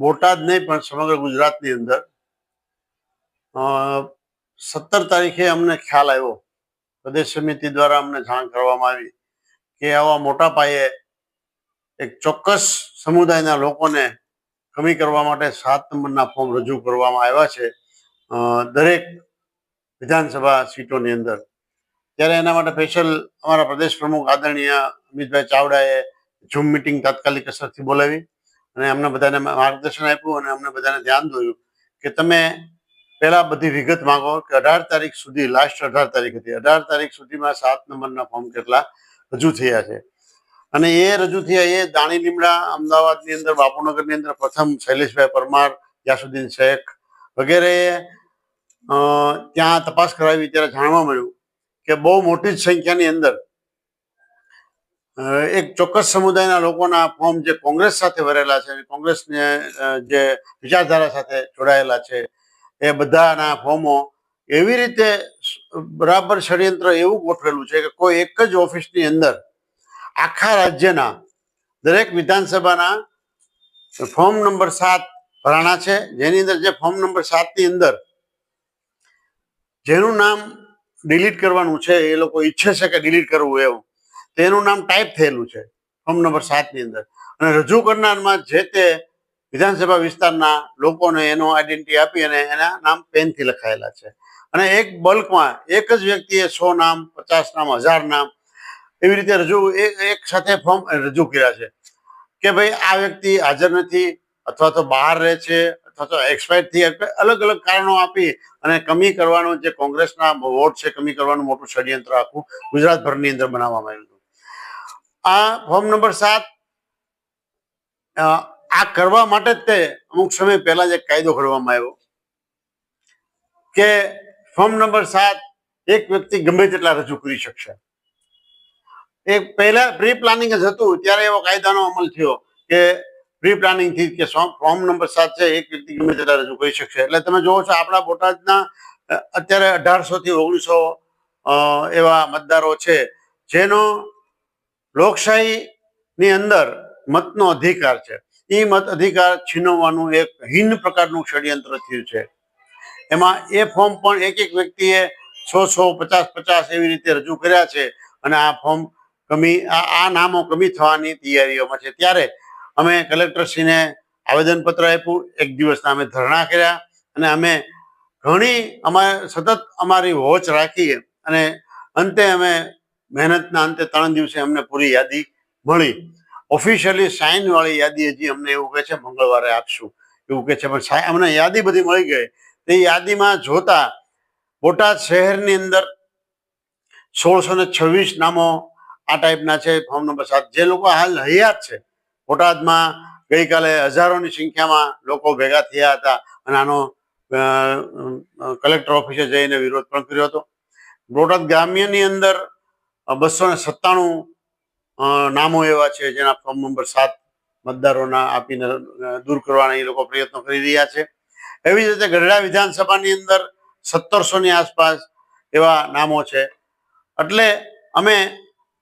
બોટાદ નહીં, પણ સમગ્ર ગુજરાતની અંદર. સત્તર તારીખે અમને ખ્યાલ આવ્યો. પ્રદેશ સમિતિ દ્વારા અમને જાણ કરવામાં આવી કે આવા મોટા પાયે એક ચોક્કસ સમુદાયના લોકોને કમી કરવા માટે સાત નંબરના ફોર્મ રજૂ કરવામાં આવ્યા છે દરેક વિધાનસભા સીટોની અંદર. ત્યારે એના માટે સ્પેશિયલ અમારા પ્રદેશ પ્રમુખ આદરણીય અમિતભાઈ ચાવડાએ ઝૂમ મિટિંગ તાત્કાલિક અસરથી બોલાવી. અને અમને બધાને માર્ગદર્શન આપ્યું અને અમને બધાને ધ્યાન દોર્યું કે તમે પહેલાં બધી વિગત માંગો કે અઢાર તારીખ સુધી લાસ્ટ અઢાર તારીખ હતી. અઢાર તારીખ સુધીમાં સાત નંબરના ફોર્મ કેટલા રજૂ થયા છે. અને એ રજૂ થયા એ દાણી લીમડા અમદાવાદની અંદર, બાપુનગરની અંદર પ્રથમ શૈલેષભાઈ પરમાર યાસુદ્દીન શેખ વગેરે ત્યાં તપાસ કરાવી ત્યારે જાણવા મળ્યું કે બહુ મોટી જ સંખ્યાની અંદર એક ચોક્કસ સમુદાયના લોકોના ફોર્મ જે કોંગ્રેસ સાથે ભરેલા છે કોંગ્રેસને જે વિચારધારા સાથે જોડાયેલા છે, એ બધાના ફોર્મો એવી રીતે બરાબર ષડયંત્ર એવું ગોઠવેલું છે કે કોઈ એક જ ઓફિસની અંદર આખા રાજ્યના દરેક વિધાનસભાના ફોર્મ નંબર સાત ભરાણા છે. જેની અંદર જે ફોર્મ નંબર સાતની અંદર જેનું નામ ડિલીટ કરવાનું છે એ લોકો ઈચ્છે છે કે ડિલીટ કરવું એવું. તેનું નામ ટાઈપ થયેલું છે, ફોર્મ નંબર સાતની અંદર. અને રજૂ કરનારમાં જે તે વિધાનસભા વિસ્તારના લોકોને એનો આઈડેન્ટિટી આપી અને એના નામ પેનથી લખાયેલા છે. અને એક બલ્કમાં એક જ વ્યક્તિએ સો નામ, પચાસ નામ, હજાર નામ એવી રીતે રજૂ એક સાથે ફોર્મ રજૂ કર્યા છે. કે ભાઈ આ વ્યક્તિ હાજર નથી અથવા તો બહાર રહે છે અથવા તો એક્સપાયર થઈ અલગ અલગ કારણો આપી અને કમી કરવાનું જે કોંગ્રેસના વોટ છે, કમી કરવાનું મોટું ષડયંત્ર આખું ગુજરાતભરની અંદર બનાવવામાં આવ્યું આ ફોર્મ નંબર સાત આ કરવા માટે જ તે અમુક સમય પહેલા જ કાયદો ઘડવામાં આવ્યો કે ફોર્મ નંબર સાત એક વ્યક્તિ ગમે તેટલા રજૂ કરી શકશે. એક પહેલા પ્રી પ્લાનિંગ જ હતું, ત્યારે એવો કાયદાનો અમલ થયો કે પ્રી પ્લાનિંગથી કે ફોર્મ નંબર સાત છે, એક વ્યક્તિ ગમે તેટલા રજૂ કરી શકશે. એટલે તમે જોવો છો, આપણા બોટાદના અત્યારે અઢારસો થી ઓગણીસો એવા મતદારો છે, જેનો લોકશાહીની અંદર મતનો અધિકાર છે. એ મત અધિકાર છીનવવાનું એક હીન પ્રકારનું ષડયંત્ર થયું છે. એમાં એ ફોર્મ પણ એક એક વ્યક્તિએ સો સો પચાસ પચાસ એવી રીતે રજૂ કર્યા છે અને આ ફોર્મ કમી આ નામો કમી થવાની તૈયારીઓમાં છે. ત્યારે અમે કલેક્ટરશ્રીને આવેદનપત્ર આપ્યું, એક દિવસના અમે ધરણા કર્યા અને અમે ઘણી અમારે સતત અમારી વોચ રાખીએ અને અંતે અમે મહેનતના અંતે ત્રણ દિવસે અમને પૂરી યાદી મળી. ઓફિશિયલી સાઇન વાળી યાદી હજી અમને એવું કહે છે, મંગળવારે આપશું. એવું કહે છે, પણ અમને યાદી બધી મળી ગઈ. તે યાદીમાં જોતા બોટાદ શહેરની અંદર સોળસો ને છવ્વીસ નામો આ ટાઈપના છે, ફોર્મ નંબર સાત. જે લોકો હાલ હયાત છે, બોટાદમાં ગઈકાલે હજારોની સંખ્યામાં લોકો ભેગા થયા હતા અને આનો કલેક્ટર ઓફિસે જઈને વિરોધ પણ કર્યો હતો. બોટાદ ગ્રામ્યની અંદર બસો ને સત્તાણું નામો એવા છે જેના ફોર્મ નંબર સાત મતદારોના આપીને દૂર કરવાના એ લોકો પ્રયત્નો કરી રહ્યા છે. એવી જ રીતે ગઢડા વિધાનસભાની અંદર સત્તરસોની આસપાસ એવા નામો છે. એટલે અમે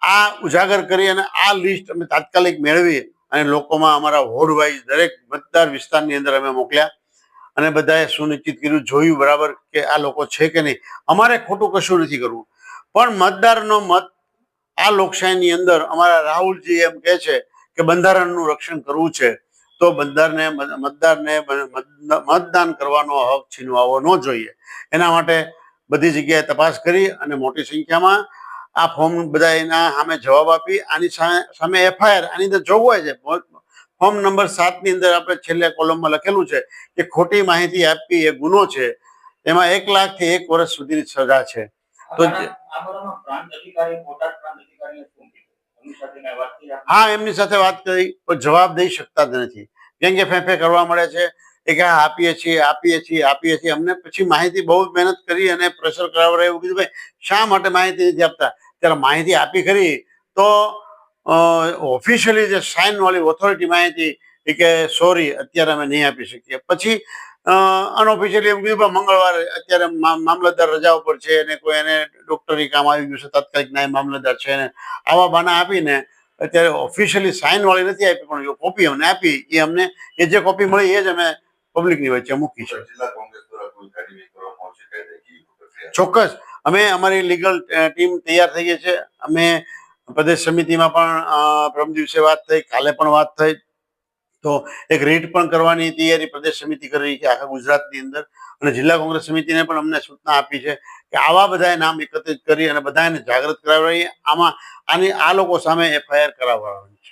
આ ઉજાગર કરી અને આ લિસ્ટ અમે તાત્કાલિક મેળવી અને લોકોમાં અમારા વાઇઝ દરેક મતદાર વિસ્તારની અંદર અમે મોકલ્યા. અને બધાએ સુનિશ્ચિત કર્યું, જોયું બરાબર કે આ લોકો છે કે નહીં. અમારે ખોટું કશું નથી કરવું. પણ મતદારનો મત આ લોકશાહીની અંદર અમારા રાહુલજી એમ કહે છે કે બંધારણનું રક્ષણ કરવું છે, તો બંધારને મતદારને મત- મતદાન કરવાનો હક છીનવાવો ન જોઈએ. એના માટે બધી જગ્યાએ તપાસ કરી અને મોટી સંખ્યામાં આ ફોર્મ બધા એના સામે જવાબ આપી. આની સામે એફઆઈઆર આની અંદર જોગવાઈ છે. ફોર્મ નંબર સાતની અંદર આપણે છેલ્લે કોલમમાં લખેલું છે કે ખોટી માહિતી આપવી એ ગુનો છે. એમાં એક લાખથી એક વર્ષ સુધીની સજા છે. તો? હા એમની સાથે વાત કરી પણ જવાબ દઈ શકતા જ નથી. કેમ કે ફેફે કરવા મળે છે એ કે આપીએ છીએ આપીએ છીએ આપીએ છીએ. અમને પછી માહિતી બહુ મહેનત કરી અને પ્રેશર કરાવવા એવું કીધું. ભાઈ શા માટે માહિતી નથી આપતા? ત્યારે માહિતી આપી ખરી તો ઓફિશિયલી જે સાઇન વાળી ઓથોરિટી માહિતી એ કે સોરી અત્યારે અમે નહીં આપી શકીએ. પછી અનઓફિશિયલી એમ કીધું "પણ મંગળવારે અત્યારે મામલતદાર રજા ઉપર છે અને કોઈ એને ડોક્ટરી કામ આવી ગયું છે તાત્કાલિક નાય મામલતદાર છે ને આવા બાના આપીને અત્યારે ઓફિશિયલી સાઇન વાળી નથી આપી પણ જો કોપી અમને આપી એ અમને એ જે કોપી મળી એ જ અમે પબ્લિકની વચ્ચે મૂકી છે. ચોક્કસ. અમે અમારી લીગલ ટીમ તૈયાર થઈ ગઈ છે. અમે પ્રદેશ સમિતિમાં પણ પ્રમ દિવસે વાત થઈ કાલે પણ વાત થઈ. તો એક રીટ પણ કરવાની તૈયારી પ્રદેશ સમિતિ કરી રહી છે આખા ગુજરાતની અંદર. અને જિલ્લા કોંગ્રેસ સમિતિને પણ અમને સૂચના આપી છે કે આવા બધાએ નામ એકત્રિત કરી અને બધાને જાગૃત કરાવવાની આમાં આની આ લોકો સામે એફઆઈઆર કરાવવાની છે.